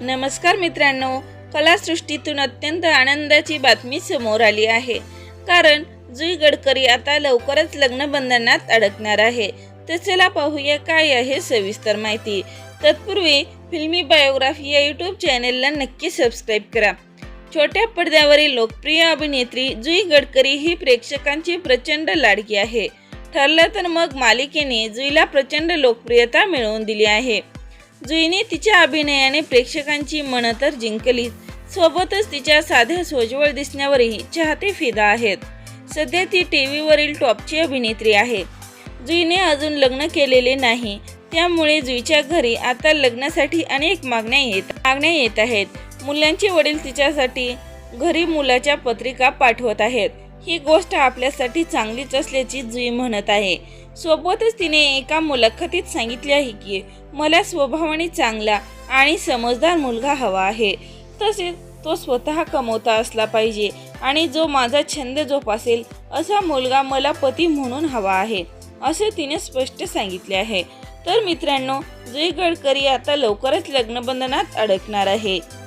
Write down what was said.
नमस्कार मित्रांनो कलासृष्टीतून अत्यंत आनंदाची बातमी समोर आली आहे. कारण जुई गडकरी आता लवकरच लग्नबंधनात अडकणार आहे. तर चला पाहूया काय आहे सविस्तर माहिती. तत्पूर्वी फिल्मी बायोग्राफी या यूट्यूब चॅनेलला नक्की सबस्क्राईब करा. छोट्या पडद्यावरील लोकप्रिय अभिनेत्री जुई गडकरी ही प्रेक्षकांची प्रचंड लाडकी आहे. ठरलं तर मग मालिकेने जुईला प्रचंड लोकप्रियता मिळवून दिली आहे. जुईने तिच्या अभिनयाने प्रेक्षकांची मनं तर जिंकली सोबतच तिच्या साध्या सोजवळ दिसण्यावरही चाहते फिदा आहेत. सध्या ती टी व्हीवरील टॉपची अभिनेत्री आहे. जुईने अजून लग्न केलेले नाही. त्यामुळे जुईच्या घरी आता लग्नासाठी अनेक मागण्या येत मागण्या येत आहेत. मुलांचे वडील तिच्यासाठी घरी मुलाच्या पत्रिका पाठवत आहेत. ही गोष्ट आपल्यासाठी चांगलीच असल्याची जुई म्हणत आहे. सोबतच तिने एका मुलाखतीत सांगितले आहे की मला स्वभावाने चांगला आणि समजदार मुलगा हवा आहे. तसेच तो स्वतः कमवता असला पाहिजे आणि जो माझा छंद जोपासेल असा मुलगा मला पती म्हणून हवा आहे असे तिने स्पष्ट सांगितले आहे. तर मित्रांनो जुई गडकरी आता लवकरच लग्नबंधनात अडकणार आहे.